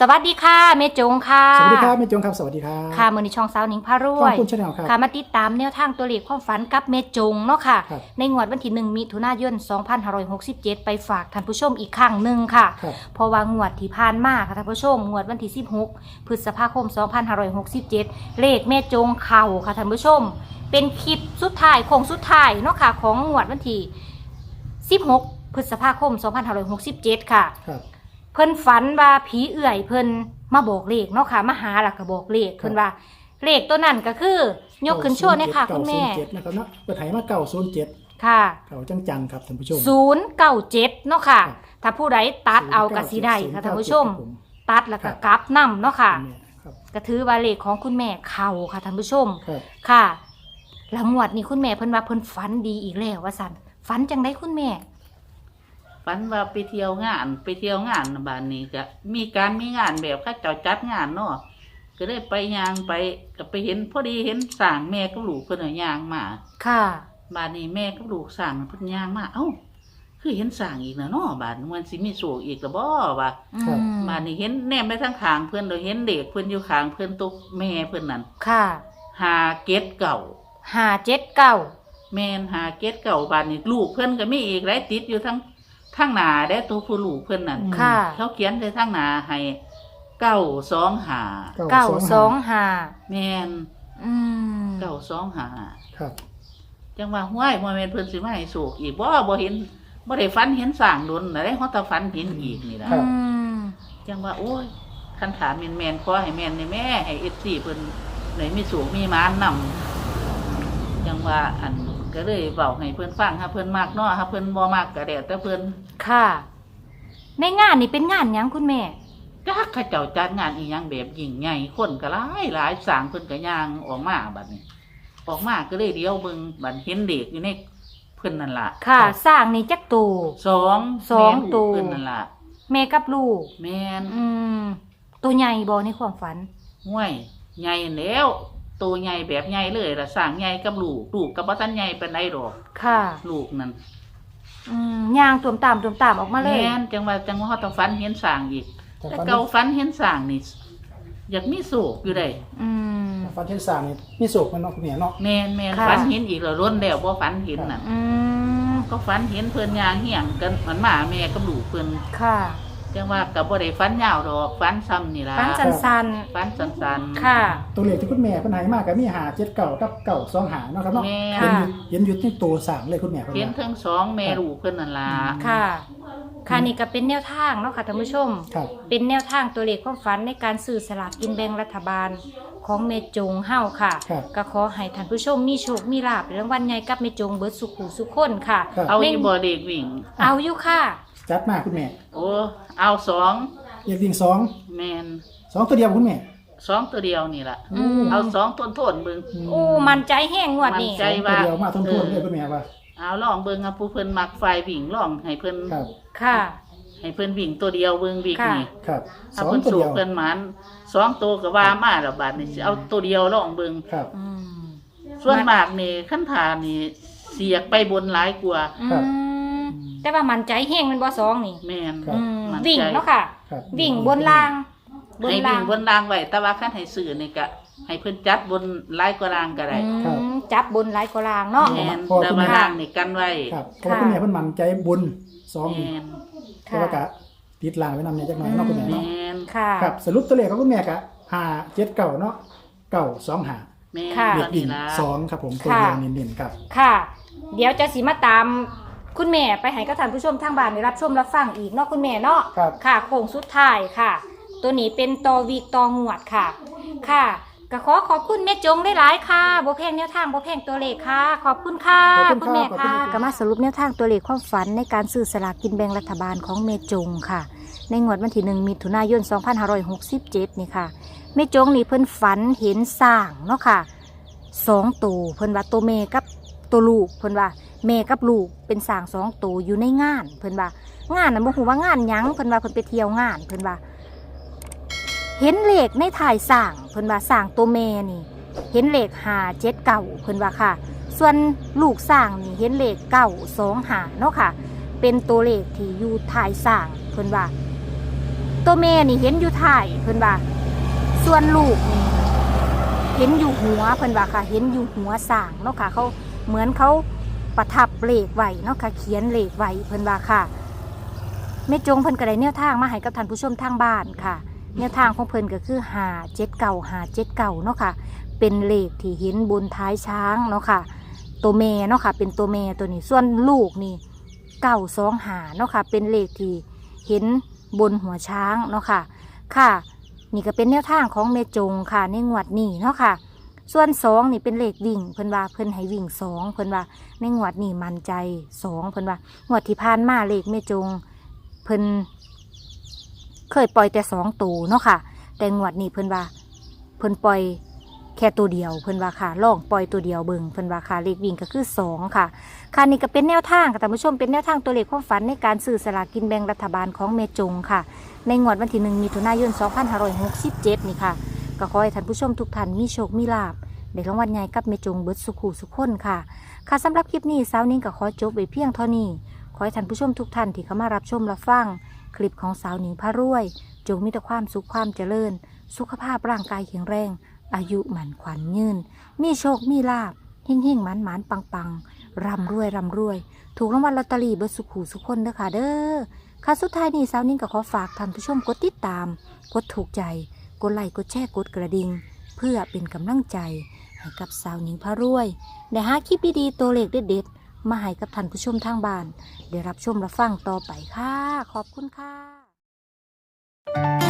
สวัสดีค่ะเมจงค่ะ สวัสดีครับแม่จงครับ สวัสดีครับค่ะมือนี้ช่องสาวหนิงพารขวอบยคุณชาแนลครับค่ะมาติดตามแนวทางตัวเลขความฝันกับเมจงเนาะค่ะครับในงวดวันที่หนึ่งมิถุนายน 2567 ไปฝากท่านผู้ชมอีกครั้งหนึ่งค่ะครับเพราะว่างวดที่ผ่านมาค่ะท่านผู้ชมงวดวันที่ 16 พฤษภาคม 2567 เลขแม่จงเข่าค่ะท่านผู้ชม เป็นคลิปสุดท้ายโค้งสุดท้ายเนาะค่ะของงวดวันที่ 16 พฤษภาคม 2567 ค่ะครับเพิ่นฝันว่าผีเอื่อยเพิ่นมาบอกเลขเนาะค่ะมาหาหลักก็บอกเลขครับเพิ่นว่าเลขตัวนั้นก็คือ ยกขึ้นโชว์เนี่ยค่ะคุณแม่เก้าศูนย์เจ็ดนะครับเนาะเปิดไถมาเก่าศูนย์เจ็ดค่ะเก่าจังๆครับท่านผู้ชมศูนย์เก้าเจ็ดเนาะค่ะครับถ้าผู้ใดตัดเอากระสีได้ค่ะท่านผู้ชม ตัดแล้วก็กลับนํเนาะค่ะครับก็ถือว่าเลขของคุณแม่เข้าค่ะท่านผู้ชมครับค่ะแล้วงวดนี้คุณแม่เพิ่นว่าเพิ่นฝันดีอีกแล้วว่าซั่นฝันจังไดคุณแม่ ฝันว่าไปเที่ยวงานไปเที่ยวงานบ้านนี้ก็มีการมีงานแบบเข้าเจ้าจัดงานเนาะก็ได้ไปยางไปก็ไปเห็นพอดีเห็นสร้างแม่กับลูกเพิ่นเอายางมาค่ะบ้านนี้แม่กับลูกสร้างเพิ่นยางมาเอ้า คือเห็นสร้างอีกแล้วเนาะบ้านมันสิมีโศกอีกแล้วบ่วะอืมบ้านนี้เห็นแนมไปทางข้างเพิ่นเราเห็นเด็กเพิ่นอยู่ข้างเพิ่นตกแม่เพิ่นนั่นค่ะหาเกตเก่า ห้าเจ็ดเก้าแม่นหาเกตเก่าบ้านนี้ลูกเพิ่นก็มีอีกหลายติดอยู่ทั้ง ทั้งหน้าได้ตัวผู้ลูกเพิ่นนั่นค่ะ เขาเขียนใส่ทั้งหน้าให้เก้าสองหาเก้าสองห้าแม่นอืมเก้าสองหาครับ จังว่าห้วยบ่แม่นเพิ่นสิมาให้สูกอีกบ่บ่เห็นบ่ได้ฝันเห็นสร้างดนได้เฮาแต่ฝันเห็นอีกนี่ล่ะอืมจังว่าโอ้ยคันถามแม่นๆขอให้แม่นในแม่ให้ FC เพิ่นได้มีสูกมีหมานนํจังว่าอัน ก็เลยเว้าให้เพิ่นฟังถ้าเพิ่นมักเนาะถ้าเพิ่นบ่มักก็แล้วแต่เพิ่นค่ะ ในงานนี่เป็นงานหยังคุณแม่ จักเขาเจ้าจัดงานอีหยังแบบยิ่งใหญ่คนก็หลายหลายสร้างเพิ่นก็ย่างออกมาบัดนี้ ออกมาก็เลยเดียวเบิ่งบัดเห็นเด็กอยู่ในเพิ่นนั่นล่ะค่ะ สร้างนี่จักตู สองสองแม่ลูกตัว เพิ่นนั่นล่ะแม่กับลูก แม่นอืม ตัวใหญ่บ่ในความฝัน ห้วยใหญ่แล้ว ตัวใหญ่แบบใหญ่เลยล่ะสร้างใหญ่กับลูกลูกกับบ่ทันใหญ่ปานใดดอกค่ะลูกนั่นอืมย่างตุ่มตามตุ่มตามออกมาเลย แม่นจังว่าจังว่าเฮาต้องฝันเห็นสร้างอีก แต่แต่ฟันเก่าฝันเห็นสร้างนี่อยากมีโศกอยู่ได้อืมฟันเทนสามนี่มีโศกมันเนาะคุณแม่เนาะแม่นแม่นค่ะ ฝันเห็นอีกแล้วล้นแล้วบ่ฝันเห็นน่ะ อืมก็ฝันเห็นเพิ่นยางเหี่ยงกันมันมาแม่กับลูกเพิ่นค่ะ จังว่ากับบ่ได้ฝันยาวดอกฝันซ้ำนี่ล่ะฝันสันฝันสั้นๆค่ะ ตัวเลขที่คุณแม่เพิ่นให้มากก็มีหาเจ็ดเก่ากับเก่าสองหาเนาะครับเนาะแม่ เห็นค่ะอยู่เห็นอยู่ที่ตัวสามเลยคุณแม่เพิ่นเห็นว่าทั้งสองแม่ลูกเพิ่นนั่นล่ะค่ะ ค่ะนี่ก็เป็นแนวทางเนาะค่ะท่านผู้ชม ครับ เป็นแนวทางตัวเลขความฝันในการซื้อสลากกินแบ่งรัฐบาลของเมจงเฮาค่ะ ครับ ก็ขอให้ท่านผู้ชมมีโชค มีลาภในรางวัลใหญ่กับเมจงเบิดสุขหูสุขคนค่ะ ครับ เอาในอีบ่เด็กวิ่ง เอาอยู่ค่ะ จัดมาคุณแม่โอ้เอาสองเลขวิ่งสองแม่นสองตัวเดียวคุณแม่ สองตัวเดียวนี่ล่ะอืม เอาสองต้นโทนเบิ่งโอ้มันใจแห้งงวดนี้มั่นใจ สองตัวเดียวมาทนทนๆเลยคุณแม่ว่าเอาลองเบิ่งเอาผู้เพิ่นมักไฟวิ่งลองให้เพิ่นครับ ค่ะ ให้เพิ่นวิ่งตัวเดียวเบิ่งวิ่งค่ะ นี่ครับสถ้าองเพิ่นตัวสูเดีบยวเพิ่นหมันสองตัวก็ว่ามาแล้วบาดนี้สิเอาตัวเดียวลองเบิ่งครับ อืมส่วนมากนี่ขั้นทานี่เสียกไปบนหลายกว่า อืครับม แต่ว่ามันใจแห้งแมันบ่สองนี่แม่น ครับ อืมมั่นใจ วิ่งเนาะค่ะ ครับวิ่งบนล่าง บนให้ล่าวิ่งงบนรางไว้แต่ว่าขั้นให้ซื้อนี่ก็ให้เพิ่นจัดบนหลายกว่ารางก็ได้อืมจับบนหลายกว่าล่างเนาะ แม่นพอแต่คุณ ว่าแม่รางนี่กันไว้ครับเพราะว่าคุณแม่เพิ่นมั่นใจบุญสองนี่แม่นแต่ว่ากะติดลางไว้นำเนี่ยจักหน่อยเนาะคุณแม่แม่เนาะนค่ะครับสรุปตัวเลขของคุณแม่กะหาเจ็ดเก่าเนาะเก่าสองหาแม่นค่ะ เด็กตอนดิ่นี้งละ สองครับผมตัวค่ะเดียวเน้นๆครับ ค่ะ เดี๋ยวจะสิมาตาม คุณแม่ไปให้กับท่านผู้ชมทางบ้านได้รับชมรับฟังอีกเนาะคุณแม่เนาะครับ ค่ะโค้งสุดท้ายค่ะ ตัวนี้เป็นตอวีกตองวดค่ะ ค่ะก็ขอขอบคุณแม่จงได้หลายๆค่ะบ่แพงแนวทางบ่แพงตัวเลขค่ะ ขอบคุณค่ะขอบคุณคุณแม่ครับขอบค่ะคุณครับก็มาสรุปแนวทางตัวเลขความฝันในการซื้อสลากกินแบ่งรัฐบาลของเมจงค่ะ ในงวดวันที่หนึ่งมิถุนายน 2567 นี่ค่ะ เมจงนี่เพิ่นฝันเห็นสร้างเนาะค่ะสองตัวเพิ่นว่าตัวเมกับ ตัวลูกเพิ่นว่าแม่กับลูกเป็นสางสองตัวอยู่ในงานเพิ่นว่า งานน่ะบ่ฮู้ว่างานหยังเพิ่นว่าเพิ่นไปเที่ยวงานเพิ่นว่า เห็นเลขในถ่ายสางเพิ่นว่าสางตัวแม่นี่ เห็นเลขหาเจ็ดเก่าเพิ่นว่าค่ะ ส่วนลูกสางนี่เห็นเลขเก่าสองหาเนาะค่ะ เป็นตัวเลขที่อยู่ถ่ายสางเพิ่นว่า ตัวแม่นี่เห็นอยู่ถ่ายเพิ่นว่า ส่วนลูกนี่เห็นอยู่หัวเพิ่นว่าค่ะ เห็นอยู่หัวสางเนาะค่ะเขา เหมือนเขาประทับเลขไว้เนาะค่ะเขียนเลขไว้เพิ่นว่าค่ะแม่จงเพิ่นก็ได้แนวทางมาให้กับท่านผู้ชมทางบ้านค่ะ แนวทางของเพิ่นก็คือหาเจ็ดเก่าหาเจ็ดเก่าเนาะค่ะ เป็นเลขที่เห็นบนท้ายช้างเนาะค่ะ ตัวเมเนาะค่ะ เป็นตัวเมตัวนี้ส่วนลูกนี่เก่าสองหาเนาะค่ะ เป็นเลขที่เห็นบนหัวช้างเนาะค่ะ ค่ะ นี่ก็เป็นแนวทางของเมจงค่ะในงวดนี้เนาะค่ะ ส่วนสองนี่เป็นเลขวิ่งเพิ่นว่าเพิ่นให้วิ่งสองเพิ่นว่าในงวดนี้มันใจสองเพิ่นว่างวดที่ผ่านมาเลขเมจงเพิ่นเคยปล่อยแต่สองตัวเนาะค่ะ แต่งวดนี้เพิ่นว่าเพิ่นปล่อยแค่ตัวเดียวเพิ่นว่าค่ะลองปล่อยตัวเดียวเบิ่งเพิ่นว่าค่ะเลขวิ่งก็คือสองค่ะ ค่ะนี่ก็เป็นแนวทางค่ะท่านผู้ชมเป็นแนวทางตัวเลขความฝันในการซื้อสลากกินแบ่งรัฐบาลของเมจงค่ะ ในงวดวันที่หนึ่งมิถุนายน 2567 นี่ค่ะ ก็ขอให้ท่านผู้ชมทุกท่านมีโชคมีลาบในรางวัลใหญ่กับเมจงเบิร์ดสุขูสุขคนค่ะ ค่ะสำหรับคลิปนี้สาวนิ้งก็ขอจบไว้เพียงเท่านี้ ขอให้ท่านผู้ชมทุกท่านที่เข้ามารับชมรับฟัง คลิปของสาวนิ้งพระรวย จงมีแต่ความสุขความเจริญ สุขภาพร่างกายแข็งแรง อายุหมันขวัญยืน มีโชคมีลาบหิ่งหิ่งมันหมันปังปังร่ำรวยร่ำรวย ถูกรางวัลลอตเตอรี่เบิร์ดสุขูสุขคนเด้อค่ะเด้อค่ะสุดท้ายนี้สาวนิ่งก็ขอฝากท่านผู้ชมกดติดตาม กดถูกใจ กดไลค์กดแชร์กดกระดิ่งเพื่อเป็นกำลังใจ ให้กับสาวหนิงพระรวยในฮหาคลิปดีๆตัวเลขเด็ดๆมาให้กับท่านผู้ชมทางบ้าน ได้รับชมและฟังต่อไปค่ะ ขอบคุณค่ะ